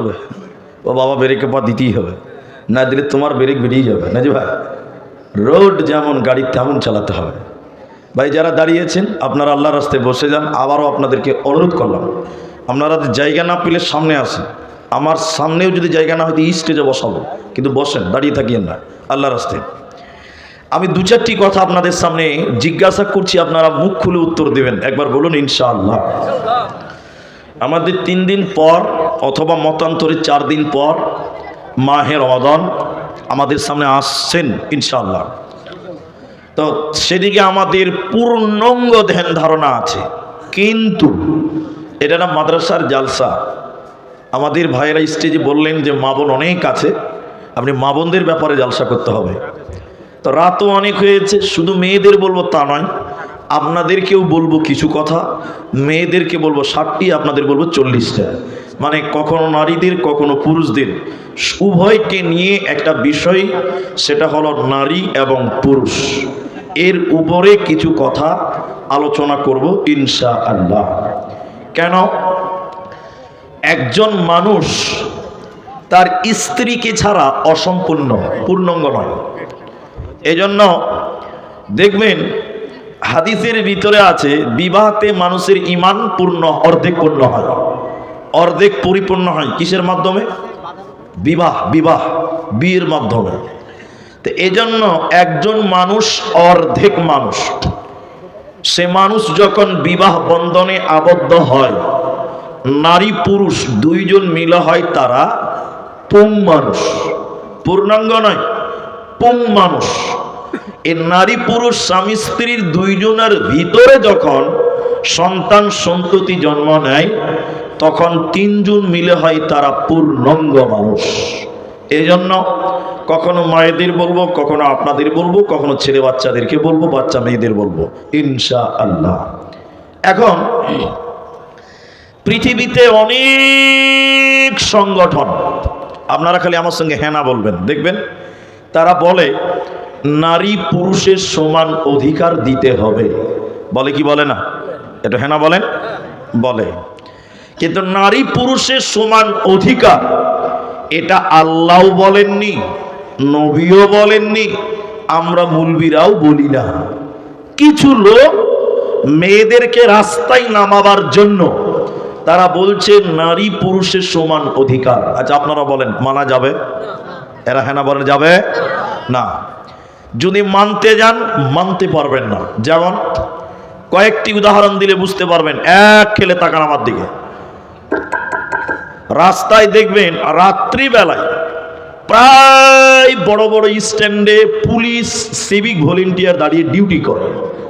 হবে। ও বাবা, ব্রেকে পা দিতেই হবে। না দিলে তোমার ব্রেক বেরিয়ে যাবে। না যে ভাই, রোড যেমন, গাড়ি তেমন চালাতে হবে। ভাই, যারা দাঁড়িয়েছেন, আপনারা আল্লাহ রাস্তায় বসে যান। আবারও আপনাদেরকে অনুরোধ করলাম, আপনারা জায়গা না পেলে সামনে আসেন। আমার সামনেও যদি জায়গা না হয়তো স্টেজে বসাবো। কিন্তু বসেন, দাঁড়িয়ে থাকিয়েন না আল্লাহ রাস্তায়। আমি দু চারটি কথা আপনাদের সামনে জিজ্ঞাসা করছি, আপনারা মুখ খুলে উত্তর দেবেন। একবার বলুন, ইনশাআল্লাহ। আমাদের তিন দিন পর অথবা মতান্তরে চার দিন পর মাহে রমাদন আমাদের সামনে আসছেন ইনশাল্লাহ তো সেদিকে আমাদের পূর্ণাঙ্গ ধ্যান ধারণা আছে। কিন্তু এটা না মাদ্রাসার জালসা। আমাদের ভাইয়েরা স্টেজে বললেন যে মা বোন অনেক আছে, আপনি মা বোনদের ব্যাপারে জালসা করতে হবে। তো রাতও অনেক হয়েছে, শুধু মেয়েদের বলব তা নয় আপনাদেরকেও বলব কিছু কথা, মেয়েদেরকে বলব ষাটটি, আপনাদের বলব চল্লিশটা। মানে কখনো নারীদের, কখনো পুরুষদের। উভয়কে নিয়ে একটা বিষয়, সেটা হলো নারী এবং পুরুষ। এর উপরে কিছু কথা আলোচনা করব ইনশা আল্লাহ কেন? একজন মানুষ তার স্ত্রীকে ছাড়া অসম্পূর্ণ, পূর্ণাঙ্গ নয়। এজন্য দেখবেন হাদিসের ভিতরে আছে, বিবাহতে মানুষের ইমান পূর্ণ, অর্ধেক পূর্ণ হয়। অর্ধেক পরিপূর্ণ হয় কিসের মাধ্যমে? বিবাহ বিবাহ, বিয়ের মাধ্যমে। তো এজন্য একজন মানুষ অর্ধেক মানুষ। সে মানুষ যখন বিবাহ বন্ধনে আবদ্ধ হয়, নারী পুরুষ দুইজন মিলে হয় তারা পুং মানুষ। পূর্ণাঙ্গ নয়, পুং মানুষ। এই নারী পুরুষ স্বামী স্ত্রীর দুইজনের ভিতরে যখন সন্তান সন্ততি জন্ম নেয়, তখন তিনজন মিলে হয় তারা পূর্ণাঙ্গ মানুষ। এই জন্য কখনো মায়েদের বলব, কখনো আপনাদের বলব, কখনো ছেলে বাচ্চাদেরকে বলব, বাচ্চা মেয়েদের বলব ইনশা আল্লাহ এখন পৃথিবীতে অনেক সংগঠন, আপনারা খালি আমার সঙ্গে হ্যাঁ না বলবেন, দেখবেন, তারা বলে নারী পুরুষের সমান অধিকার দিতে হবে। বলে কি বলে না? এটা হেনা বলেন বলে। কিন্তু নারী পুরুষের সমান অধিকার, এটা আল্লাহ বলেননি, নবীও বলেননি, আমরা মুলবিরাও বলি না। কিছু লোক মেয়েদেরকে রাস্তায় নামাবার জন্য তারা বলছে নারী পুরুষের সমান অধিকার। আচ্ছা আপনারা বলেন, মানা যাবে? এরা হেনা বলে যাবে? না। যদি মানতে যান, মানতে পারবেন না। যেমন, কয়েকটি উদাহরণ দিলে বুঝতে পারবেন, এক খেলে তাকান আমার দিকে। রাস্তায় দেখবেন, রাত্রিবেলায় প্রায় বড় বড় স্ট্যান্ডে পুলিশ, সিভিক ভলেন্টিয়ার দাঁড়িয়ে ডিউটি করে,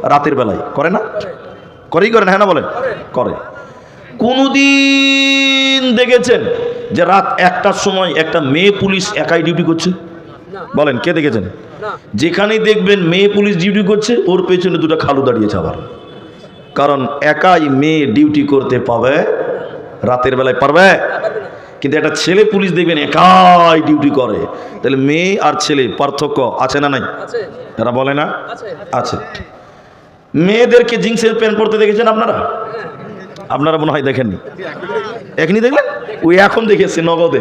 রাতের বেলায়। করে না? করেই করে না হ্যাঁ না বলেন? করে। কোনোদিন দেখেছেন যে রাত একটার সময় একটা মেয়ে পুলিশ একাই ডিউটি করছে? বলেন কে দেখেছেন? যেখানেই দেখবেন মেয়ে পুলিশ ডিউটি করছে ওর পেছনে দুটো খালু দাঁড়িয়েছে আবার। কারণ একাই মেয়ে ডিউটি করতে পাবে রাতের বেলায় পারবে। কিন্তু একটা ছেলে পুলিশ দেখবেন একাই ডিউটি করে। তাহলে মেয়ে আর ছেলে পার্থক্য আছে না নাই? এরা বলে না? আছে। মেয়েদেরকে জিন্সের প্যান্ট পরতে দেখেছেন আপনারা? আপনারা মনে হয় দেখেননি। এখনই দেখলেন? ওই এখন দেখেছে নগদে।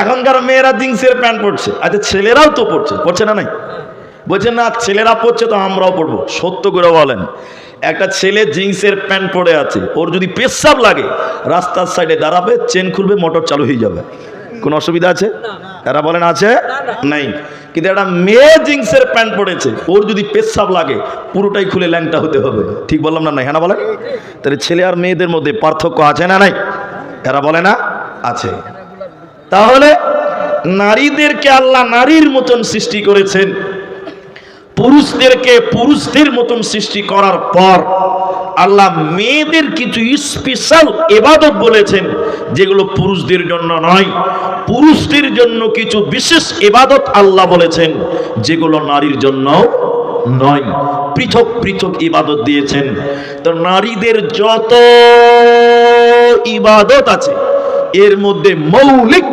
এখনকার মেয়েরা জিন্সের প্যান্ট পরছে। আচ্ছা ছেলেরাও তো পড়ছে পড়ছে না নাই? বলছে, না, ছেলেরা পড়ছে তো আমরাও পড়ব সত্য করে বলেন। একটা ছেলে জিন্সের প্যান্ট পরে আছে। ওর যদি পেশাব লাগে, রাস্তার সাইডে দাঁড়াবে, চেন খুলবে, মোটর চালু হয়ে যাবে। কোনো অসুবিধা আছে? এরা বলেন, আছে? নাই। কিন্তু একটা মেয়ে জিন্সের প্যান্ট পরেছে। ওর যদি পেশাব লাগে, পুরোটাই খুলে ল্যাংটা হতে হবে। ঠিক বললাম না নাই? হ্যাঁ বলেন? তাহলে ছেলে আর মেয়েদের মধ্যে পার্থক্য আছে না নাই? এরা বলে না, আছে। তাহলে নারীদেরকে আল্লাহ নারীর মতন সৃষ্টি করেছেন, পুরুষদেরকে পুরুষদের মতন সৃষ্টি করার পর আল্লাহ মেয়েদের কিছু স্পেশাল এবাদত বলেছেন, যেগুলো পুরুষদের জন্য নয়। পুরুষদের জন্য কিছু বিশেষ এবাদত আল্লাহ বলেছেন, যেগুলো নারীর জন্য নয়। পৃথক পৃথক ইবাদত দিয়েছেন। তো নারীদের যত ইবাদত আছে, এর মধ্যে মৌলিক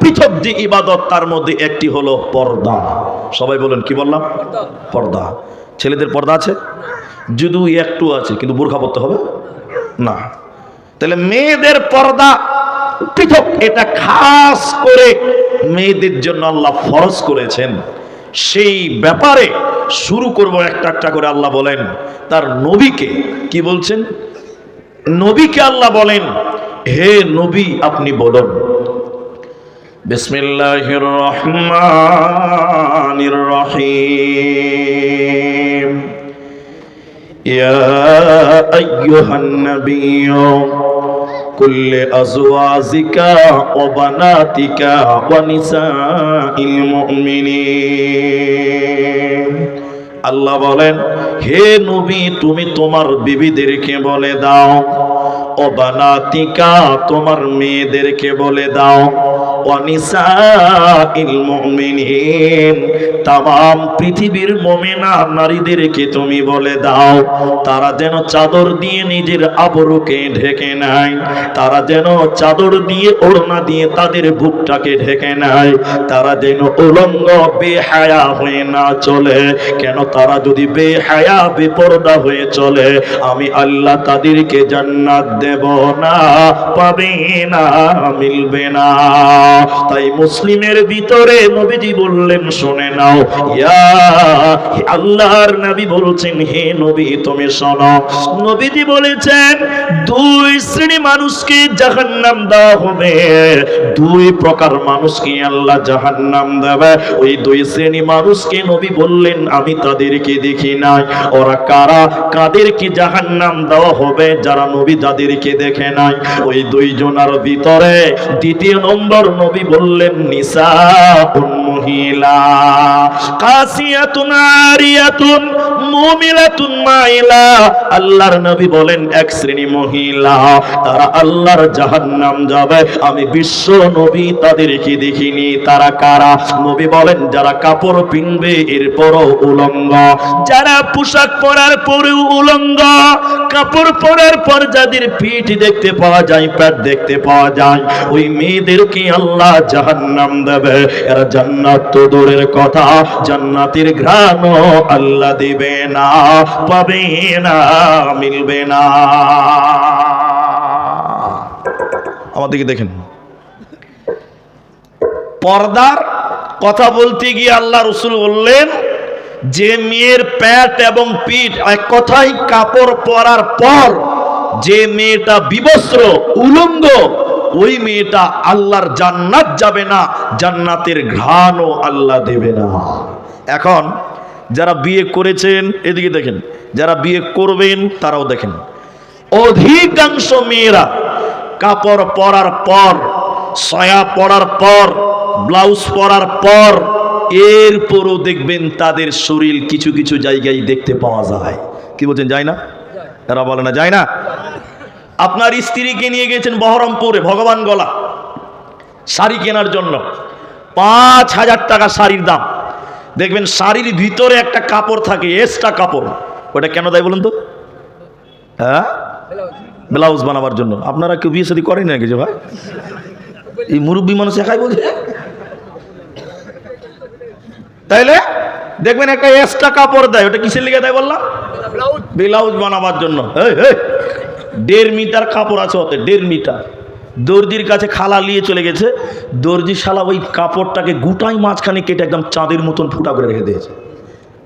পৃথক যে ইবাদত, তার মধ্যে একটি হলো পর্দা। সবাই বলেন, কি বললাম? পর্দা। ছেলেদের পর্দা আছে? যদিও একটু আছে, কিন্তু বোরখা পড়তে হবে? না। তাহলে মেয়েদের পর্দা পৃথক। এটা খাস করে মেয়েদের জন্য আল্লাহ ফরজ করেছেন। সেই ব্যাপারে শুরু করব একটা একটা করে আল্লাহ বলেন। তার নবীকে কি বলছেন? নবীকে আল্লাহ বলেন, হে নবী, আপনি বলুন। بسم الله الرحمن الرحيم يا أيها النبي كل أزواجك وبناتك ونساء المؤمنين আল্লাহ বলেন, হে নবী, তুমি তোমার বিবিদেরকে বলে দাও। ও বানাতিকা তোমার মেয়েদেরকে বলে দাও। তাম পৃথিবীর মোমেনা নারীদেরকে তুমি বলে দাও। তারা যেন চাদর দিয়ে নিজের আবরুকে ঢেকে নেয়। তারা যেন চাদর দিয়ে ওড়না দিয়ে তাদের বুকটাকে ঢেকে নেয়। তারা যেন উলঙ্গ, বেহায়া হয়ে না চলে। কেন তারা যদি বেহায়া বেপরদা হয়ে চলে, আমি আল্লাহ তাদেরকে জান্নাত দেব না, পাবে না, মিলবে না। তাই মুসলিমের ভিতরে নবীজি বললেন, শুনে নাও, ইয়া আল্লাহর নবী বলছেন, হে নবী, তুমি শোনো। নবীজি বলেছেন, দুই শ্রেণি মানুষকে জাহান্নাম দেওয়া হবে, দুই প্রকার মানুষকে আল্লাহ জাহান্নাম দেবে। ওই দুই শ্রেণি মানুষকে নবী বললেন, আমি তাদেরকে দেখি নাই। ওরা কারা? কাদেরকে জাহান্নাম দেওয়া হবে যারা নবী যাদেরকে দেখে নাই? ওই দুইজনার ভিতরে দ্বিতীয় নম্বর নবী বললেন নিসা মহিলা কাসিয়াতুন আরিয়াতুন মুমিলাতুন মাইলা। আল্লাহর নবী বলেন, এক শ্রেণি মহিলা, তারা আল্লাহর জাহান্নাম যাবে। আমি বিশ্ব নবী দেখিনি। তারা কারা? নবী বলেন, যারা কাপড় পিনবে, এরপরও উলঙ্গ। যারা পোশাক পরার পরেও উলঙ্গ, কাপড় পরার পর যাদের পিঠ দেখতে পাওয়া যায় দেখতে পাওয়া যায়, ওই মেয়েদেরকে আল্লাহ জাহান্নাম দেবে। এরা জান্নাত তো দূরের কথা জান্নাতের ঘ্রাণ আল্লাহ দিবে না, পাবে না, মিলবে না। আমার দিকে দেখেন। পর্দার কথা বলতে গিয়ে আল্লাহ রসুল বললেন, যে মেয়ের প্যাট এবং পিঠ এক কথাই কাপড় পরার পর যে মেয়েটা বিবস্ত্র, উলঙ্গ ওই মেয়েটা আল্লাহর জান্নাত যাবে না, জান্নাতের ঘ্রাণও আল্লাহ দেবে না। এখন যারা বিয়ে করেছেন, এদিকে দেখেন, যারা বিয়ে করবেন তারাও দেখেন, অধিকাংশ মেয়েরা কাপড় পরার পর, সয়া পরার পর, ব্লাউজ পরার পর, এরপরও দেখবেন তাদের শরীর কিছু কিছু জায়গায় দেখতে পাওয়া যায়। কি বলছেন, যায় না? এরা বলে না, যায় না? আপনার স্ত্রীকে নিয়ে গেছেন বহরমপুরে ভগবান গলা। শাড়ি কেনার জন্য। পাঁচ হাজার টাকা শাড়ির দাম। দেখবেন শাড়ির ভিতরে একটা কাপড় থাকে এক্সট্রা কাপড়। ওটা কেন দেয় বলুন তো? হ্যাঁ? ব্লাউজ বানাবার জন্য। আপনারা কেউ বিয়ে শাদী করেন না কিছু ভাই? এই মুরব্বী মানুষ একাই বলছে? তাইলে দেখবেন একটা এক্সট্রা কাপড় দেয়। ওটা কিসের লিগে দেয় বললাম? ব্লাউজ। বানাবার জন্য। এই, দেড় মিটার কাপড় আছে ওতে দেড় মিটার। দর্জির কাছে খালা নিয়ে চলে গেছে। দর্জি শালা ওই কাপড়টাকে গুটাই মাঝখানে কেটে একদম চাঁদের মতন ফুটা করে রেখে দিয়েছে।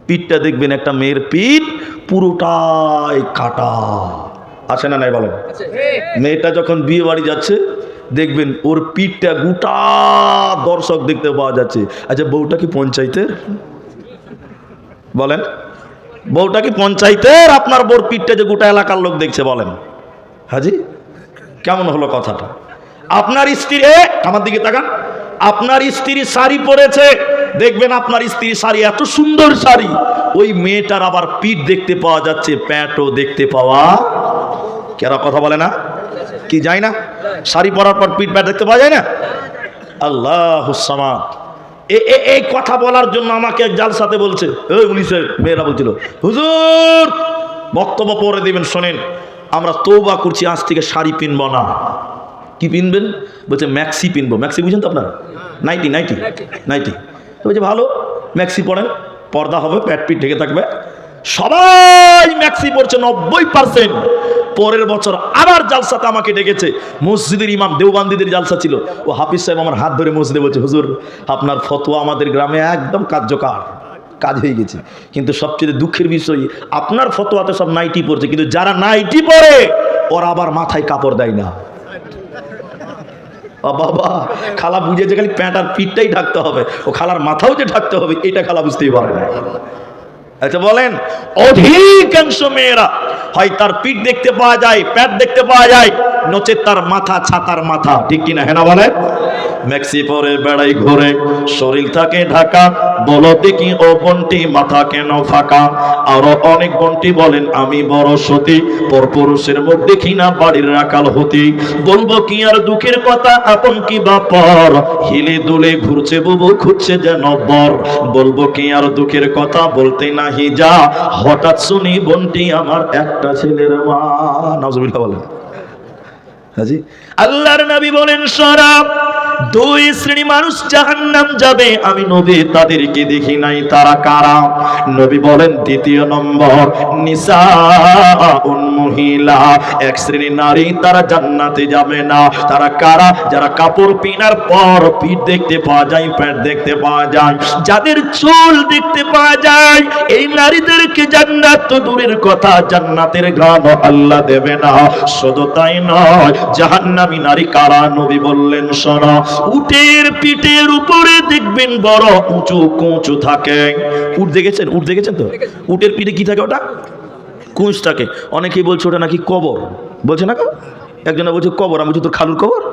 পিঠটা দেখবেন একটা মেয়ের পিঠ পুরোটাই কাটা। আছে না নাই বলেন মেয়েটা যখন বিয়ে বাড়ি যাচ্ছে দেখবেন ওর পিঠটা গোটা দর্শক দেখতে পাওয়া যাচ্ছে। আচ্ছা বউটা কি পঞ্চায়েতের? বলেন। বউটা কি পঞ্চায়েতের? আপনার বউর পিঠটা যে গোটা এলাকার লোক দেখছে বলেন। হাজি, কেমন হলো কথাটা? আপনার স্ত্রী আমার দিকে তাকান। আপনার স্ত্রী শাড়ি পরেছে। দেখবেন আপনার স্ত্রী শাড়ি এত সুন্দর শাড়ি। ওই মেয়েটার আবার পিঠ দেখতে পাওয়া যাচ্ছে প্যান্টও দেখতে পাওয়া কেরা কথা বলে না? কি যায় না? শাড়ি পরার পর পিঠ প্যাট দেখতে পাওয়া যায় না? আল্লাহ হুসামা এই কথা বলার জন্য আমাকে এক জালসাতে বলছে ওই পুলিশের মেয়েরা বলছিল, হুজুর, বক্তব্য পরে দিবেন, শোনেন। আমরা তৌবা করছি, আজ থেকে শাড়ি পিনব না। কি পিনবেন? বলছে, ম্যাক্সি পিনবো। ম্যাক্সি বুঝেন তো আপনারা? Nighty nighty nighty. বলছে, ভালো, ম্যাক্সি পরেন, পর্দা হবে প্যাট পিট ঢেকে থাকবে। সবাই ম্যাক্সি পড়ছে নব্বই পার্সেন্ট পরের বছর আবার জালসাতে আমাকে ডেকেছে। মসজিদের ইমাম দেওবান্দিদের জালসা ছিল। ও হাফিজ সাহেব আমার হাত ধরে মসজিদে বলছে, হুজুর, আপনার ফতোয়া আমাদের গ্রামে একদম কার্যকর। কাজ হয়ে গেছে। কিন্তু সবচেয়ে দুঃখের বিষয়, আপনার ফতোয়াতে সব নাইটি পড়ছে, কিন্তু যারা নাইটি পরে, ওরা আবার মাথায় কাপড় দেয় না। বাবা, খালা বুঝেছে খালি প্যান্ট আর পিঠটাই ঢাকতে হবে। ও খালার মাথাও যে ঢাকতে হবে, এটা খালা বুঝতেই পারে না। আচ্ছা বলেন, অধিকাংশ মেয়েরা হয় তার পিঠ দেখতে পাওয়া যায় প্যাট দেখতে পাওয়া যায়, নচেত তার মাথা ছাতার মাথা, ঠিক কিনা, হেনা বলেন? ম্যাক্সি পরে বেড়াই ঘুরে, শরীর থাকে ঢাকা, বলো দেখি ও বন্টি, মাথা কেন ফাঁকা? আরও অনেক বন্টি বলেন, আমি বড় সতী, পরপুরুষের মুখ দেখি না, বাড়ির রাকাল হতি। বলব কি আর দুঃখের কথা, আপন কি বাপর হিলে দুলে ঘুরছে বুবু, খুঁজছে যেন বর। বলব কি আর দুঃখের কথা, বলতে নাহি যা। হঠাৎ শুনি বন্টি, আমার একটা ছেলের মা। নাজবিল্লাহ বলেন। হাজি? আল্লাহর নবী বলেন সরাব দুই শ্রেণি মানুষ জাহান্নাম যাবে। আমি নবী, তাদেরকে দেখি নাই, তারা কারা? নবী বলেন, দ্বিতীয় নম্বর মহিলা। এক শ্রেণি নারী, তারা জান্নাতে যাবে না। তারা কারা? যারা কাপড় পিনার পর পিঠ দেখতে পাওয়া যায়, প্যান্ট দেখতে পাওয়া যায়। যাদের চুল দেখতে পাওয়া যায়, এই নারীদেরকে জান্নাত তো দূরের কথা, জান্নাতের গান আল্লাহ দেবে না। শুধু তাই নয়, জাহান্নামী নারী কারা? নবী বললেন, শোনো উটের পিঠের উপরে দেখবেন বড় উঁচু কুঁচু থাকে। উট দেখেছেন? উট দেখেছেন তো? উটের পিঠে কি থাকে ওটা? কুঁচ থাকে। অনেকেই বলছে ওটা নাকি কবর। বলছে না একজনে বলছে, কবর? আমি বলছি, তোর খালুর কবর?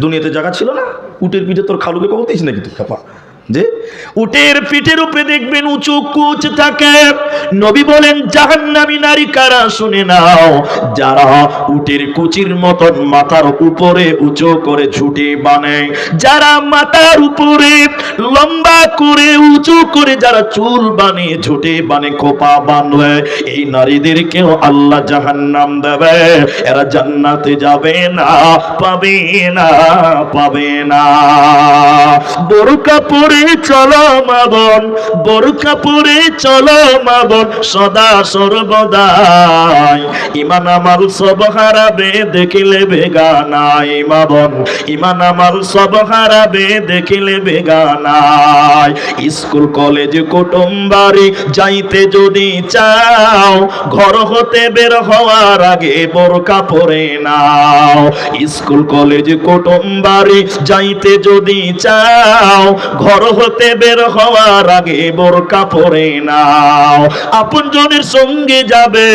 দুনিয়াতে জায়গা ছিল না? উটের পিঠে তোর খালুকে কবর দিয়েছি নাকি তুই? যে উটের পিঠের উপরে দেখবেন উঁচু কুচ থাকে। নবী বলেন, জাহান্নামী নারী কারা শুনে নাও? যারা উটের কুচির মতন মাথার উপরে উঁচু করে বানে যারা মাথার উপরে লম্বা করে উঁচু করে যারা চুল বানে ঝুটি বানে খোপা বানবে এই নারীদেরকেও আল্লাহ জাহান্নাম দেবে। এরা জান্নাতে যাবে না, পাবে না পাবে না। বোরকা পরে চলো মাবন বোরকা পরে চলো মাবন সদা সর্বদাই। ইমান আমার সব হারাবে, দেখিলে বেগানাই মাবন ইমান আমার সব হারাবে, দেখিলে বেগানাই স্কুল, কলেজ কুটুম বাড়ি যাইতে যদি চাও, ঘর হতে বের হওয়ার আগে বোরকা পরে নাও। স্কুল, কলেজ কুটুম বাড়ি যাইতে যদি চাও, ঘর হতে বের হওয়ার আগে বোরকা পরে নাও। আপন জনের সঙ্গে যাবে,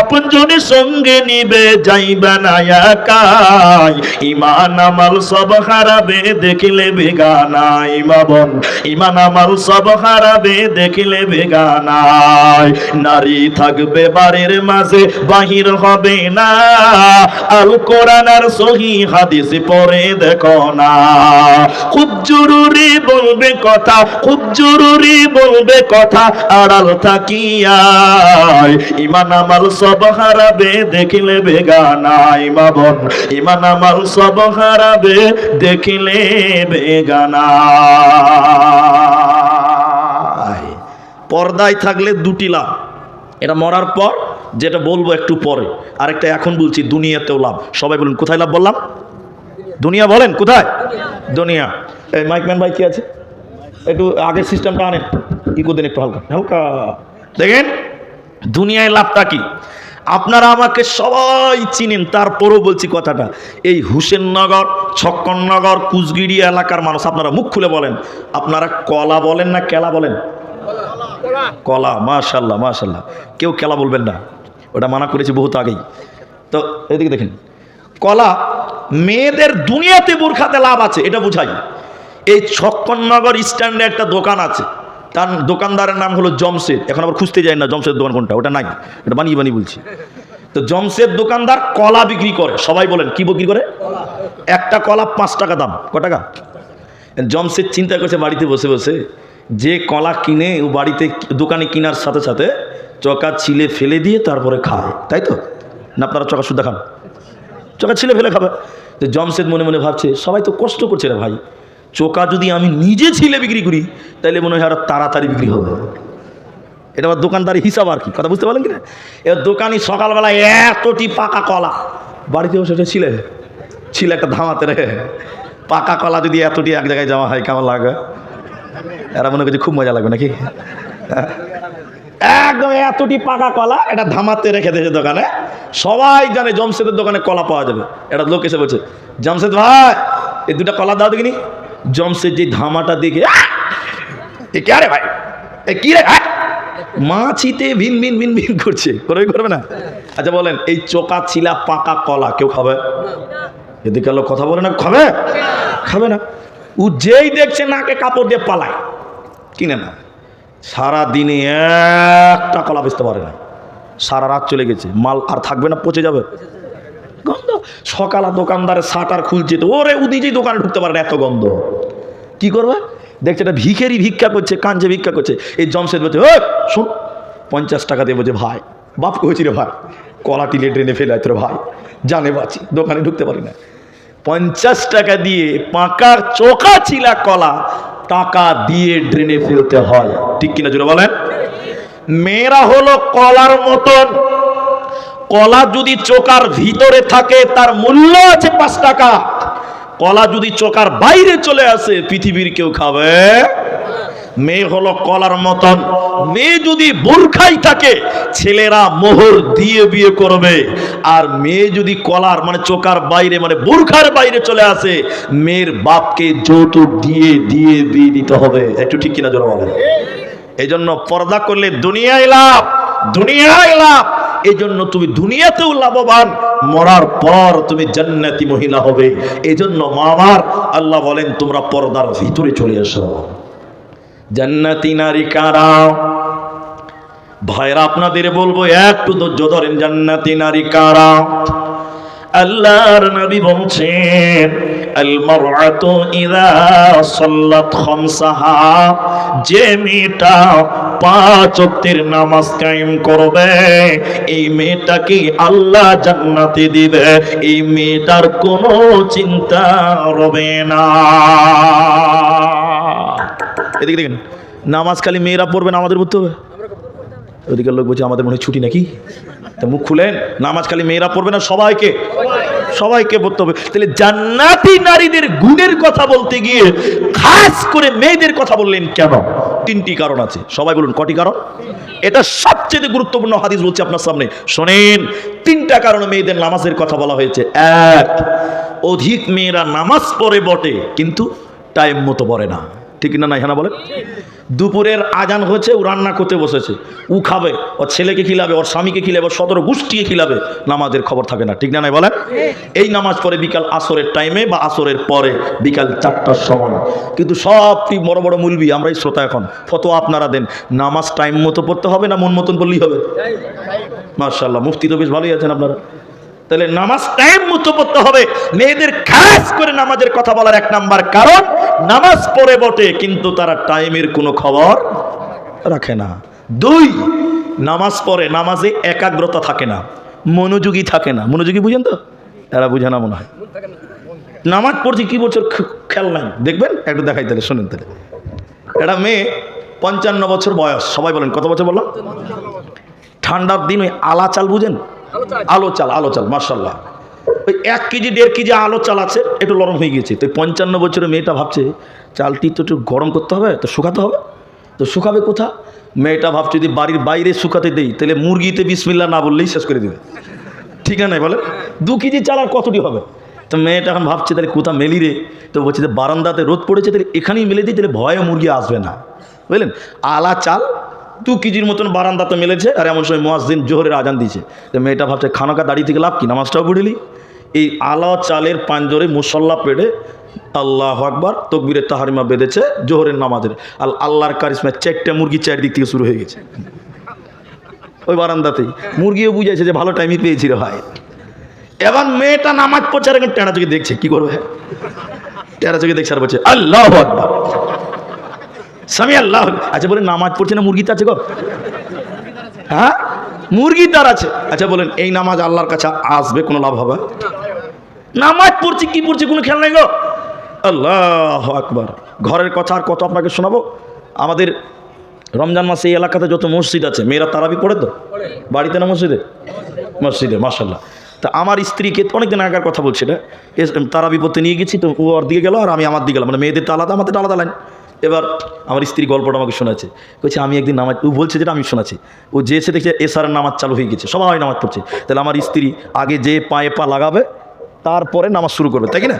আপন জনের সঙ্গে নিবে, যাইবে না একাই। ইমান আমাল সব হারাবে, দেখিলে বেগানাই মাবন ইমান আমাল সব হারাবে, দেখিলে বেগানাই নারী থাকবে বাড়ির মাঝে, বাহির হবে না। আল কোরআন আর সহি হাদিস পরে দেখো না। খুব জরুরি বলবে কথা, খুব জরুরি বলবে কথা, আড়াল থাকিয়াই ইমান আমাল সব হারাবে, দেখিলে বেগানাই মাবন ইমান আমাল সব হারাবে, দেখিলে বেগানাই পর্দায় থাকলে দুটি লাভ। এটা মরার পর, যেটা বলব একটু পরে। আরেকটা এখন বলছি, দুনিয়াতেও লাভ। সবাই বলুন, কোথায় লাভ বললাম? দুনিয়া বলেন, কোথায়? দুনিয়া। এই মাইকম্যান ভাই কি আছে? একটু আগের সিস্টেমটা আনেন। ইকো দেন একটু হালকা? হালকা। দেখেন, দুনিয়ায় লাভটা কি? আপনারা আমাকে সবাই চিনেন, তারপরও বলছি কথাটা। এই হুসেননগর ছক্কননগর কুচগিরি এলাকার মানুষ, আপনারা মুখ খুলে বলেন। আপনারা কলা বলেন না কেলা বলেন? কলা, মাশাল্লাহ মাশাল্লাহ। কেউ কেলা বলবেন না। ওটা মানা করেছি বহুত আগেই। তো এদিকে দেখেন, কলা মেয়েদের দুনিয়াতে বোরখাতে লাভ আছে, এটা বুঝাই। এই ছক্কননগর স্ট্যান্ডে একটা দোকান আছে। তার দোকানদারের নাম হলো জমশেদ। এখন আবার খুঁজতে যায় না জমশেদ দোকান কোনটা, ওটা নাই। এটা বানিয়ে বানিয়ে বলছি। তো জমশেদ দোকানদার কলা বিক্রি করে। সবাই বলেন, কি বিক্রি করে? একটা কলা পাঁচ টাকা দাম। ক টাকা? জমশেদ চিন্তা করছে বাড়িতে বসে বসে, যে কলা কিনে ও বাড়িতে দোকানে কেনার সাথে সাথে চকা ছিলে ফেলে দিয়ে তারপরে খায়। তাই তো? না, আপনারা চকা সুদ্ধা খান। চোখা ছিলে ফেলে খাবে। তো জমশেদ মনে মনে ভাবছে, সবাই তো কষ্ট করছে রে ভাই। চোকা যদি আমি নিজে ছিলে বিক্রি করি তাহলে মনে হয় আরও তাড়াতাড়ি বিক্রি হবে। এটা আবার দোকানদারি হিসাব আর কি, কথা বুঝতে পারলেন কি না এবার দোকানি সকালবেলা এতটি পাকা কলা, বাড়িতে বসে এটা ছিলে, ছিল একটা ধামাতে রে। পাকা কলা যদি এতটি এক জায়গায় যাওয়া হয়, কেমন লাগে? এরা মনে করছে খুব মজা লাগবে নাকি? হ্যাঁ? একদম এতটি পাকা কলা, এটা ধামাতে রেখে দিয়েছে দোকানে। সবাই জানে জমশেদের দোকানে কলা পাওয়া যাবে। এটা লোক এসে বলছে, জমশেদ ভাই, এই দুটা কলা দাও দেখিনি? জমশেদ যে ধামাটা দেখে, "আহ! এ কে রে ভাই? এ কি রে? আহ!" মাছিতে ভিন ভিন ভিন ভিন করছে। করে করবে না? আচ্ছা বলেন, এই চোকা ছিলা পাকা কলা, কেউ খাবে? এদিকে লোক কথা বলে না, খাবে? খাবে না। ও যেই দেখছে নাকে কাপড় দিয়ে পালায়, কিনে না সারা দিনে একটা কলা বেচতে পারে না। সারা রাত চলে গেছে, মাল আর থাকবে না, পচে যাবে। গন্ধ। সকালে দোকানদারের শাটার খুলছে তো। ওরে ও নিজেই দোকানে ঢুকতে পারে না, এত গন্ধ। কি করবে? দেখছে এটা ভিখেরি ভিক্ষা করছে কাঞ্জে ভিক্ষা করছে। এই জমশেদ বলছে ও শোন, পঞ্চাশ টাকা দিয়ে বলছে ভাই। বাপ কইছি রে ভাই, কলা টিলে ট্রেনে ফেলে তোর ভাই। জানে বাঁচি দোকানে ঢুকতে পারি না। পঞ্চাশ টাকা দিয়ে পাকার চোখা ছিলা কলা, টাকা দিয়ে ড্রেনে ফেলতে হয়। ঠিক কিনা জোরে বলেন? মেয়েরা হলো কলার মতন। কলা যদি চোকার ভিতরে থাকে, তার মূল্য আছে পাঁচ টাকা। কলা যদি চোকার বাইরে চলে আসে, পৃথিবীর কেউ খাবে? মেয়ে হলো কলার মতন। মেয়ে যদি বোরখাই থাকে, ছেলেরা মোহর দিয়ে বিয়ে করবে। আর মেয়ে যদি কলার মানে চোকার বাইরে মানে বোরখার বাইরে চলে আসে, মেয়ের বাপকে যৌতুক দিয়ে দিয়ে বিয়ে দিতে হবে। একটু ঠিক কিনা বলেন? এই জন্য পর্দা করলে দুনিয়ায় লাভ দুনিয়ায় লাভ। এই জন্য তুমি দুনিয়াতেও লাভবান, মরার পর তুমি জান্নাতি মহিলা হবে। এই জন্য মামার আল্লাহ বলেন, তোমরা পর্দার ভিতরে চলে এসো। জান্নাতি নারী কারা? ভাইরা আপনাদের বলব, একটু ধৈর্য ধরেন, জান্নাতি নারী কারা? আল্লাহর নবী বলছেন যে মেয়েটা পাঁচ ওয়াক্তের নামাজ কায়েম করবে, এই মেয়েটাকে আল্লাহ জান্নাতে দিবে? এই মেয়েটার কোনো চিন্তা রবে না। এদিকে দেখেন, নামাজ খালি মেয়েরা পড়বেন আমাদের পড়তে হবে? ওদিকের লোক বলছে, আমাদের মনে ছুটি নাকি? তা মুখ খুলেন, নামাজ খালি মেয়েরা পড়বে না সবাইকে? সবাইকে পড়তে হবে। তাহলে জান্নাতি নারীদের গুণের কথা বলতে গিয়ে খাস করে মেয়েদের কথা বললেন কেন? তিনটি কারণ আছে। সবাই বলুন, কটি কারণ? এটা সবচেয়ে গুরুত্বপূর্ণ হাদিস বলছি আপনার সামনে। শোনেন, তিনটা কারণে মেয়েদের নামাজের কথা বলা হয়েছে। এক, অধিক মেয়েরা নামাজ পড়ে বটে, কিন্তু টাইম মতো পড়ে না। ঠিক না না হ্যাঁ বলে দুপুরের আজান হয়েছে, ও রান্না করতে বসেছে। ও খাবে, ওর ছেলেকে খিলাবে, ওর স্বামীকে খিলাবে, ওর সদর গোষ্ঠীকে খিলাবে, নামাজের খবর থাকে না, ঠিক না নাই বলেন? এই নামাজ পড়ে বিকাল আসরের টাইমে বা আসরের পরে, বিকাল চারটার সময়। কিন্তু সব বড় বড় মুলবি আমরা এই শ্রোতা এখন। ফতো আপনারা দেন, নামাজ টাইম মতো পড়তে হবে না মন মতন বললেই হবে? মার্শাল্লাহ মুফতি তো বেশ ভালোই আছেন আপনারা। তাহলে নামাজ টাইম মতো পড়তে হবে, মেয়েদের খাস করে নামাজের কথা বলার এক নাম্বার কারণ নামাজ পড়ে বটে কিন্তু তারা টাইমের কোনো খবর রাখে না। দুই নামাজ পড়ে নামাজে একাগ্রতা থাকে না মনোযোগী থাকে না। মনোযোগী বুঝেন তো? এরা বুঝে না মনে হয়। নামাজ পড়ছি কি বছর খেয়াল নাই। দেখবেন? একটু দেখাই তাহলে শোনেন তাহলে। এটা মেয়ে পঞ্চান্ন বছর বয়স। সবাই বলেন কত বছর বললাম? ঠান্ডার দিন ওই আলা চাল। বুঝেন আলো চাল আলো চাল মার্শাল্লাহ ওই এক কেজি, দেড় কেজি আলো চাল আছে, একটু নরম হয়ে গেছে তো পঞ্চান্ন বছরের মেয়েটা ভাবছে চালটি তো একটু গরম করতে হবে, তো শুকাতে হবে। তো শুকাবে কোথা মেয়েটা ভাবছে যদি বাড়ির বাইরে শুকাতে দেই, তাহলে মুরগিতে বিসমিল্লা না বললেই শেষ করে দেবে। ঠিক না বলে দু কেজি চাল আর কতটি হবে? তো মেয়েটা এখন ভাবছে, তাহলে কোথা মেলি রে? তো বলছে যে বারান্দাতে রোদ পড়েছে, তাহলে এখানেই মেলে দিই, তাহলে ভয়ে মুরগি আসবে না। বুঝলেন? আলা চাল দু কেজির মতন বারান্দাতে মেলেছে, আর এমন সময় মহাজদিন জোহরের আজান দিয়েছে। তো মেয়েটা ভাবছে, খানাকা দাঁড়িয়ে থেকে লাভ কি? নামাজটাও পড়িলি এই আলা চালের পাঞ্জরে মুসল্লা পেড়ে আল্লাহ আকবার তকবীরের তাহারিমা বেঁধেছে জোহরের নামাজের। আর আল্লাহর কারিসমা চারটে মুরগি চারদিক থেকে শুরু হয়ে গেছে। ওই বারান্দাতেই মুরগিও বুঝেছে যে ভালো টাইমই পেয়েছি রে ভাই। এবার মেয়েটা নামাজ পড়ছে আর এখন টেনা চোখে দেখছে, কি করবে? টেনা চোখে দেখছে আর বলছে, আল্লাহ আকবার। স্বামী, আল্লাহ আচ্ছা বলে, নামাজ পড়ছে না মুরগি তো আছে গো হ্যাঁ? মুরগি তার আছে। আচ্ছা বলেন, এই নামাজ আল্লাহর কাছে আসবে, কোনো লাভ হবে? নামাজ পড়ছি, কি পড়ছি, কোনো খেয়াল নাই গো? আল্লাহ আকবার। ঘরের কথা আর কত আপনাকে শোনাবো? আমাদের রমজান মাসে এই এলাকাতে যত মসজিদ আছে, মেয়েরা তারাবি পড়ে তো? বাড়িতে না মসজিদে? মসজিদে মাসাল্লাহ তা আমার স্ত্রীকে অনেকদিন আগের কথা বলছি না তারাবি পড়তে নিয়ে গেছি, তো ও ওর দিকে গেল আর আমি আমার দিকে গেলাম। মানে মেয়েদের তো আলাদা, আমাদের আলাদা লাইন। এবার আমার স্ত্রী গল্পটা আমাকে শোনাচ্ছে। বলছে আমি একদিন নামাজ ও বলছে যেটা আমি শোনাচ্ছি। ও যে এসে দেখছে এসারের নামাজ চালু হয়ে গেছে, সবাই নামাজ পড়ছে। তাহলে আমার স্ত্রী আগে যে পায়ে পা লাগাবে, তারপরে নামাজ শুরু করবে, তাই কি না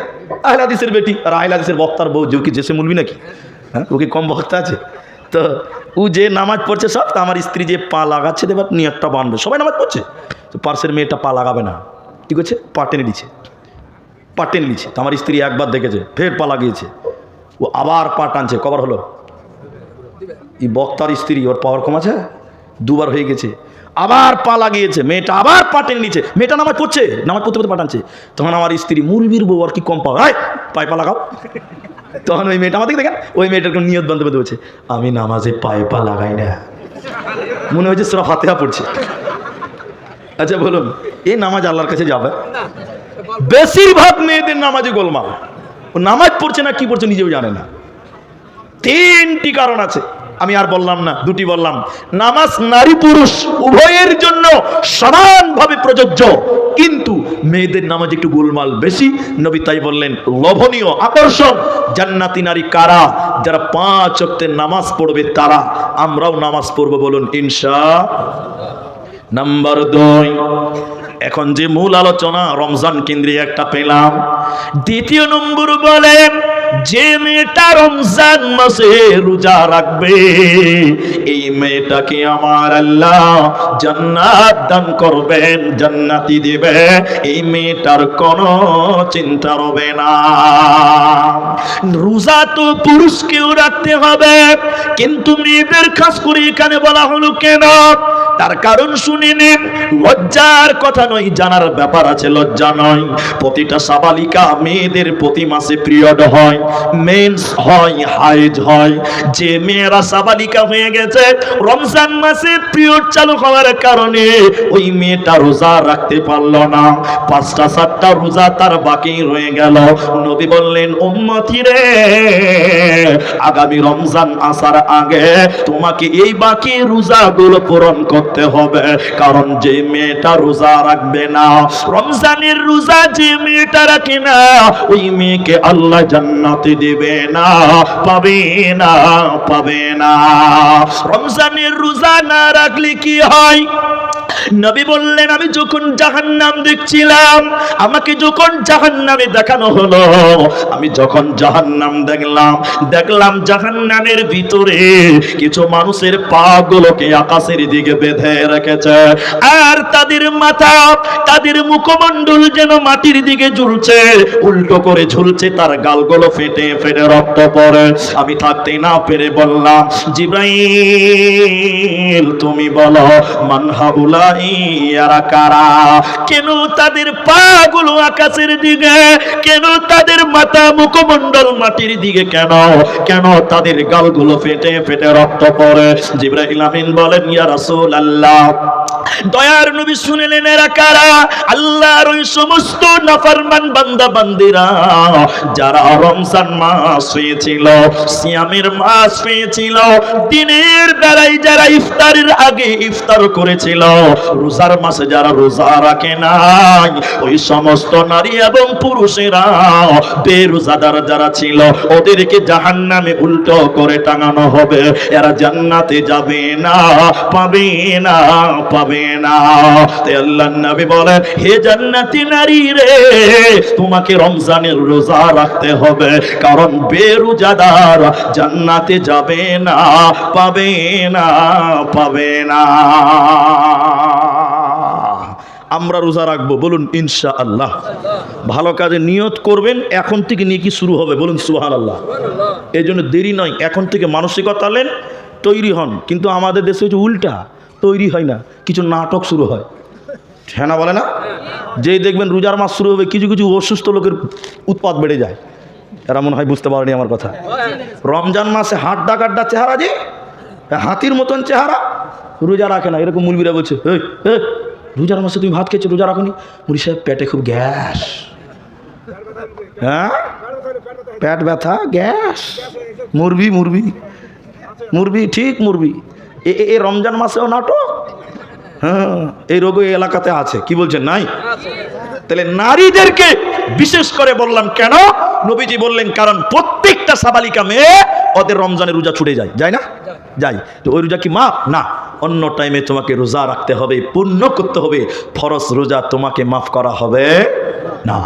আহলাদিসের বেটি আর আহলাদিসের বক্তার বউ, যে কি জেসে মুলবি নাকি? হ্যাঁ ও কি কম বক্তা আছে। তো ও যে নামাজ পড়ছে সব, তা আমার স্ত্রী যে পা লাগাচ্ছে এবার নিয়তটা বানবে। সবাই নামাজ পড়ছে? তো পার্সের মেয়েটা পা লাগাবে না। কী করছে পা টেনে নিচ্ছে পা টেনে নিচ্ছে তো আমার স্ত্রী একবার দেখেছে, ফের পা লাগিয়েছে। ও আবার পা টানছে। কবার হলো? এই বক্তার স্ত্রী, ওর পাওয়ার কম আছে? দুবার হয়ে গেছে। আবার পা লাগিয়েছে। মেয়েটা আবার পা টেনে নিচ্ছে মেয়েটা নামাজ পড়ছে? নামাজ পড়তে পড়তে টানছে। তখন আমার স্ত্রী মুরবির বউ, আর কি কম পাওয়া হয় পায়ে পা লাগাও। তখন ওই মেয়েটা আমাদের দেখেন, ওই মেয়েটার কোনো নিয়ত বান্ধব বলছে আমি নামাজে পায়ে পা লাগাই না। মনে হয়েছে সেরা ফাতেহা পড়ছে। আচ্ছা বলুন, এই নামাজ আল্লাহর কাছে যাবে? বেশিরভাগ মেয়েদের নামাজে গোলমাল। ও নামাজ পড়ছে না, কি পড়ছে নিজেও জানে না। তিনটি কারণ আছে, আমি আর বললাম না, দুটি বললাম। নামাজ নারী পুরুষ উভয়ের জন্য সমানভাবে প্রযোজ্য, কিন্তু মেয়েদের নামাজ একটু গোলমাল বেশি। নবী তাই বললেন, লোভনীয় আকর্ষণ জান্নাতি নারী কারা? যারা পাঁচ অক্টের নামাজ পড়বে তারা। আমরাও নামাজ পড়ব বলুন, ইনশা নাম্বার দুই এখন যে মূল আলোচনা রমজান কেন্দ্রে একটা পেলাম। দ্বিতীয় নম্বর বলেন যে মেয়েটা রমজান মাসে রোজা রাখবে, এই মেয়েটাকে আমার আল্লাহ জান্নাত দান করবেন, জান্নাতি দিবে। এই মেয়েটার কোনো চিন্তা হবে না। রোজা তো পুরুষকেও রাখতে হবে, কিন্তু মেয়েদের খাস করে এখানে বলা হলো কেন? তার কারণ শুনে নিন, লজ্জার কথা নয়, জানার ব্যাপার আছে, লজ্জা নয়। প্রতিটা সাবালিকা মেয়েদের প্রতি মাসে পিরিয়ড হয়। মেন্স হয় হাইজ হয়। যে মেয়েরা সাবালিকা হয়ে গেছে, রমজান মাসে পিরিয়ড চালু হওয়ার কারণে ওই মেয়েটা রোজা রাখতে না। পাঁচটা, সাতটা রোজা তার বাকি রয়ে গেল। নবী বললেন রে, আগামী রমজান আসার আগে তোমাকে এই বাকি রোজাগুলো পূরণ করতে হবে। কারণ যে মেয়েটা রোজা রাখবে না, রমজানের রোজা যে মেয়েটা রাখে না, ওই মেয়েকে আল্লাহ জান্নাতে দেবে না পাবে না পাবে না। রমজানের রোজা না রাখলে কি হয়? নবী বললেন, আমি যখন জাহান্নাম দেখছিলাম, আমাকে যখন জাহান্নামে দেখানো হলো, আমি যখন জাহান্নাম দেখলাম দেখলাম জাহান্নামের ভিতরে কিছু মানুষের পা গুলোকে আকাশের দিকে বেঁধে রেখেছে। আর তাদের মাথা, তাদের মুখমণ্ডল যেন মাটির দিকে ঝুলছে, উল্টো করে ঝুলছে, তার গালগুলো ফেটে ফেটে রক্ত পড়ে। আমি থাকতে না পেরে বললাম, জিব্রাইল, তুমি বলো মানহাবুলাই কেন তাদের পাগুলো আকাশের দিকে? কেন তাদের মাথা মুখমণ্ডল মাটির দিকে কেন? কেন তাদের গালগুলো ফেটে ফেটে রক্ত পড়ে? জিব্রাহিল বলেন, ইয়া রাসূলুল্লাহ। দয়ার নবী শুনলেন, এরা কারা? আল্লাহর ওই সমস্ত নাফরমান বান্দা বান্দিরা যারা রমজান মাস হয়েছিল, সিয়ামের মাস হয়েছিল, দিনের বেলায় যারা ইফতারের আগে ইফতার করেছিল, রোজার মাসে যারা রোজা রাখে নাই, ওই সমস্ত নারী এবং পুরুষেরা বেরোজাদার যারা ছিল, ওদেরকে জাহান্নামে উল্টো করে টাঙানো হবে। এরা জান্নাতে যাবে না, পাবে না, পাবে রে, তোমাকে রমজানের রোজা রাখতে হবে। কারণ বেরোজাদার জান্নাতে যাবে না, পাবে না পাবে না। আমরা রোজা রাখব, বলুন ইনশা আল্লাহ ভালো কাজে নিয়ত করবেন, এখন থেকে নিকি শুরু হবে? বলুন সুহান আল্লাহ এই জন্য দেরি নয়, এখন থেকে মানসিকতা নেন, তৈরি হন। কিন্তু আমাদের দেশে হচ্ছে উল্টা। তৈরি হয় না, কিছু নাটক শুরু হয়। হ্যাঁ না বলে না? যেই দেখবেন রোজার মাস শুরু হবে, কিছু কিছু অসুস্থ লোকের উৎপাত বেড়ে যায়। এরা মনে হয় বুঝতে পারেনি আমার কথা। রমজান মাসে হাট ডাকাড্ডা চেহারা যে, হাতির মতন চেহারা, রোজা রাখে না। এরকম মুলবিরা বলছে রোজার মাসে তুমি ভাত খেয়েছো, রোজা রাখনি? মুড়ি সাহেব, পেটে খুব গ্যাস। হ্যাঁ? পেট ব্যথা, গ্যাস। মুরবি মুরবি মুরবি ঠিক মুরবি এ রমজান মাসেও নাটক হ্যাঁ এই রোগ এলাকাতে আছে। কি বলছেন? নাই? তাহলে নারীদেরকে বিশেষ করে বললাম কেন? নবীজি বললেন, কারণ প্রত্যেকটা সাবালিকা মেয়ে ওদের রমজানের রোজা ছুটে যায়। যায় না? যায়। তো ওই রোজা কি মাপ না। অন্য টাইমে তোমাকে রোজা রাখতে হবে, পূর্ণ করতে হবে। ফরস রোজা তোমাকে মাফ করা হবে না।